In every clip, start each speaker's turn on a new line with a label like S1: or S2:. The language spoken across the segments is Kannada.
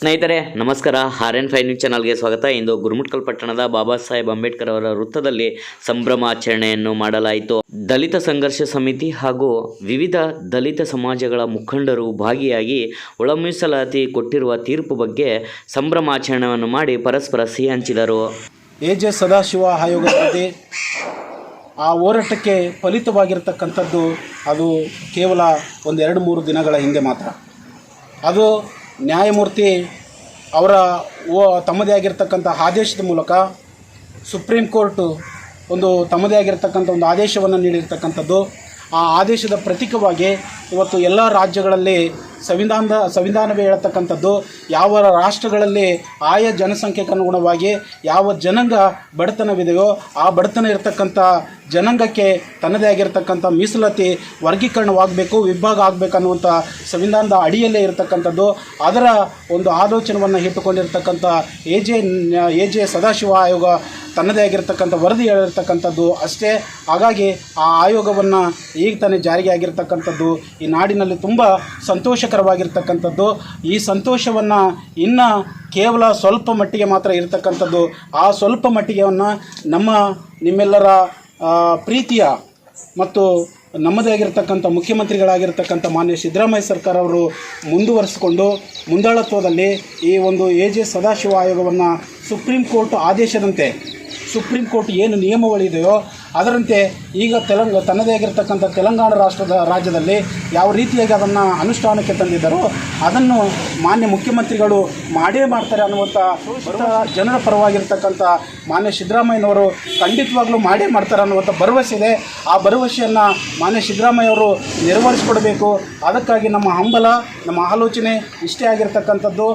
S1: ಸ್ನೇಹಿತರೆ, ನಮಸ್ಕಾರ. ಆರ್ ಎನ್ ಫೈವ್ ನ್ಯೂಸ್ ಚಾನಲ್ಗೆ ಸ್ವಾಗತ. ಇಂದು ಗುರುಮುಟ್ಕಲ್ ಪಟ್ಟಣದ ಬಾಬಾ ಸಾಹೇಬ್ ಅಂಬೇಡ್ಕರ್ ಅವರ ವೃತ್ತದಲ್ಲಿ ಸಂಭ್ರಮಾಚರಣೆಯನ್ನು ಮಾಡಲಾಯಿತು. ದಲಿತ ಸಂಘರ್ಷ ಸಮಿತಿ ಹಾಗೂ ವಿವಿಧ ದಲಿತ ಸಮಾಜಗಳ ಮುಖಂಡರು ಭಾಗಿಯಾಗಿ ಒಳಮೀಸಲಾತಿ ಕೊಟ್ಟಿರುವ ತೀರ್ಪು ಬಗ್ಗೆ ಸಂಭ್ರಮಾಚರಣೆಯನ್ನು ಮಾಡಿ ಪರಸ್ಪರ ಸಿಹಿ ಹಂಚಿದರು.
S2: ಎ ಸದಾಶಿವ ಆಯೋಗ ಆ ಹೋರಾಟಕ್ಕೆ ಫಲಿತವಾಗಿರತಕ್ಕಂಥದ್ದು ಅದು ಕೇವಲ ಒಂದೆರಡು ಮೂರು ದಿನಗಳ ಹಿಂದೆ ಮಾತ್ರ. ಅದು ನ್ಯಾಯಮೂರ್ತಿ ಅವರ ಓ, ತಮ್ಮದೇ ಆಗಿರ್ತಕ್ಕಂಥ ಆದೇಶದ ಮೂಲಕ ಸುಪ್ರೀಂ ಕೋರ್ಟು ಒಂದು ತಮ್ಮದೇ ಆಗಿರತಕ್ಕಂಥ ಒಂದು ಆದೇಶವನ್ನು ನೀಡಿರ್ತಕ್ಕಂಥದ್ದು. ಆ ಆದೇಶದ ಪ್ರತೀಕವಾಗಿ ಇವತ್ತು ಎಲ್ಲ ರಾಜ್ಯಗಳಲ್ಲಿ ಸಂವಿಧಾನದ ಸಂವಿಧಾನವೇ ಹೇಳ್ತಕ್ಕಂಥದ್ದು, ಯಾವ ರಾಷ್ಟ್ರಗಳಲ್ಲಿ ಆಯಾ ಜನಸಂಖ್ಯೆಗೆ ಅನುಗುಣವಾಗಿ ಯಾವ ಜನಾಂಗ ಬಡತನವಿದೆಯೋ ಆ ಬಡತನ ಇರತಕ್ಕಂಥ ಜನಾಂಗಕ್ಕೆ ತನ್ನದೇ ಆಗಿರತಕ್ಕಂಥ ಮೀಸಲಾತಿ ವರ್ಗೀಕರಣವಾಗಬೇಕು, ವಿಭಾಗ ಆಗಬೇಕು ಅನ್ನುವಂಥ ಸಂವಿಧಾನದ ಅಡಿಯಲ್ಲೇ ಇರತಕ್ಕಂಥದ್ದು. ಅದರ ಒಂದು ಆಲೋಚನವನ್ನು ಇಟ್ಟುಕೊಂಡಿರ್ತಕ್ಕಂಥ A J A J Sadashiva ಆಯೋಗ ತನ್ನದೇ ಆಗಿರತಕ್ಕಂಥ ವರದಿ ಹೇಳಿರ್ತಕ್ಕಂಥದ್ದು ಅಷ್ಟೇ. ಹಾಗಾಗಿ ಆ ಆಯೋಗವನ್ನು ಈಗ ತಾನೇ ಜಾರಿಗೆ ಆಗಿರ್ತಕ್ಕಂಥದ್ದು ಈ ನಾಡಿನಲ್ಲಿ ತುಂಬ ಸಂತೋಷಕರವಾಗಿರ್ತಕ್ಕಂಥದ್ದು. ಈ ಸಂತೋಷವನ್ನು ಇನ್ನು ಕೇವಲ ಸ್ವಲ್ಪ ಮಟ್ಟಿಗೆ ಮಾತ್ರ ಇರತಕ್ಕಂಥದ್ದು. ಆ ಸ್ವಲ್ಪ ಮಟ್ಟಿಗೆವನ್ನು ನಮ್ಮ ನಿಮ್ಮೆಲ್ಲರ ಪ್ರೀತಿಯ ಮತ್ತು ನಮ್ಮದೇ ಆಗಿರತಕ್ಕಂಥ ಮುಖ್ಯಮಂತ್ರಿಗಳಾಗಿರ್ತಕ್ಕಂಥ ಮಾನ್ಯ ಸಿದ್ದರಾಮಯ್ಯ ಸರ್ಕಾರ ಅವರು ಮುಂದುವರಿಸಿಕೊಂಡು ಮುಂದಾಳತ್ವದಲ್ಲಿ ಈ ಒಂದು ಎ ಜೆ ಸದಾಶಿವ ಆಯೋಗವನ್ನು ಸುಪ್ರೀಂ ಕೋರ್ಟ್ ಆದೇಶದಂತೆ ಸುಪ್ರೀಂ ಕೋರ್ಟ್ ಏನು ನಿಯಮಗಳಿದೆಯೋ ಅದರಂತೆ ಈಗ ತೆಲಂಗ ತನ್ನದೇ ಆಗಿರತಕ್ಕಂಥ ತೆಲಂಗಾಣ ರಾಷ್ಟ್ರದ ರಾಜ್ಯದಲ್ಲಿ ಯಾವ ರೀತಿಯಾಗಿ ಅದನ್ನು ಅನುಷ್ಠಾನಕ್ಕೆ ತಂದಿದ್ದಾರೋ ಅದನ್ನು ಮಾನ್ಯ ಮುಖ್ಯಮಂತ್ರಿಗಳು ಮಾಡೇ ಮಾಡ್ತಾರೆ ಅನ್ನುವಂಥ ಜನರ ಪರವಾಗಿರ್ತಕ್ಕಂಥ ಮಾನ್ಯ ಸಿದ್ದರಾಮಯ್ಯನವರು ಖಂಡಿತವಾಗ್ಲೂ ಮಾಡೇ ಮಾಡ್ತಾರೆ ಅನ್ನುವಂಥ ಭರವಸೆ ಇದೆ. ಆ ಭರವಸೆಯನ್ನು ಮಾನ್ಯ ಸಿದ್ದರಾಮಯ್ಯವರು ನೆರವೇರಿಸಿಕೊಡಬೇಕು. ಅದಕ್ಕಾಗಿ ನಮ್ಮ ಹಂಬಲ, ನಮ್ಮ ಆಲೋಚನೆ ಇಷ್ಟೇ ಆಗಿರ್ತಕ್ಕಂಥದ್ದು.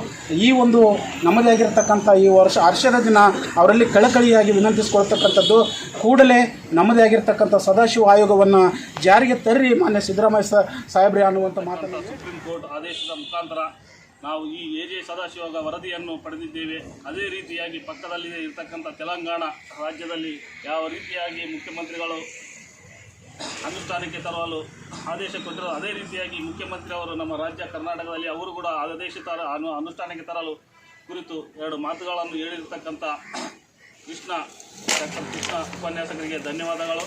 S2: ಈ ಒಂದು ನಮ್ಮದೇ ಆಗಿರತಕ್ಕಂಥ ಈ ವರ್ಷ ಹರ್ಷದ ದಿನ ಅವರಲ್ಲಿ ಕಳಕಳಿಯಾಗಿ ವಿನಂತಿಸ್ಕೊಳ್ತಕ್ಕಂಥದ್ದು. ಕೂಡಲೇ ನಮ್ಮದೇ ಆಗಿರ್ತಕ್ಕಂಥ ಸದಾಶಿವ ಆಯೋಗವನ್ನು ಜಾರಿಗೆ ತರ್ರಿ ಮಾನ್ಯ ಸಿದ್ದರಾಮಯ್ಯ ಸ- ಸಾಹೇಬ್ರೆ ಅನ್ನುವಂಥ ಮಾತನ್ನು.
S3: ಸುಪ್ರೀಂ ಕೋರ್ಟ್ ಆದೇಶದ ಮುಖಾಂತರ ನಾವು ಈ ಎ ಜೆ ಸದಾಶಿವದ ವರದಿಯನ್ನು ಪಡೆದಿದ್ದೇವೆ. ಅದೇ ರೀತಿಯಾಗಿ ಪಕ್ಕದಲ್ಲಿ ಇರತಕ್ಕಂಥ ತೆಲಂಗಾಣ ರಾಜ್ಯದಲ್ಲಿ ಯಾವ ರೀತಿಯಾಗಿ ಮುಖ್ಯಮಂತ್ರಿಗಳು ಅನುಷ್ಠಾನಕ್ಕೆ ತರಲು ಆದೇಶ ಕೊಟ್ಟರು ಅದೇ ರೀತಿಯಾಗಿ ಮುಖ್ಯಮಂತ್ರಿ ಅವರು ನಮ್ಮ ರಾಜ್ಯ ಕರ್ನಾಟಕದಲ್ಲಿ ಅವರು ಕೂಡ ಆದೇಶ ತರ ಅನು ಅನುಷ್ಠಾನಕ್ಕೆ ತರಲು ಕುರಿತು ಎರಡು ಮಾತುಗಳನ್ನು ಹೇಳಿರ್ತಕ್ಕಂಥ ಕೃಷ್ಣ ಡಾಕ್ಟರ್ ಕೃಷ್ಣ ಉಪನ್ಯಾಸಕರಿಗೆ ಧನ್ಯವಾದಗಳು.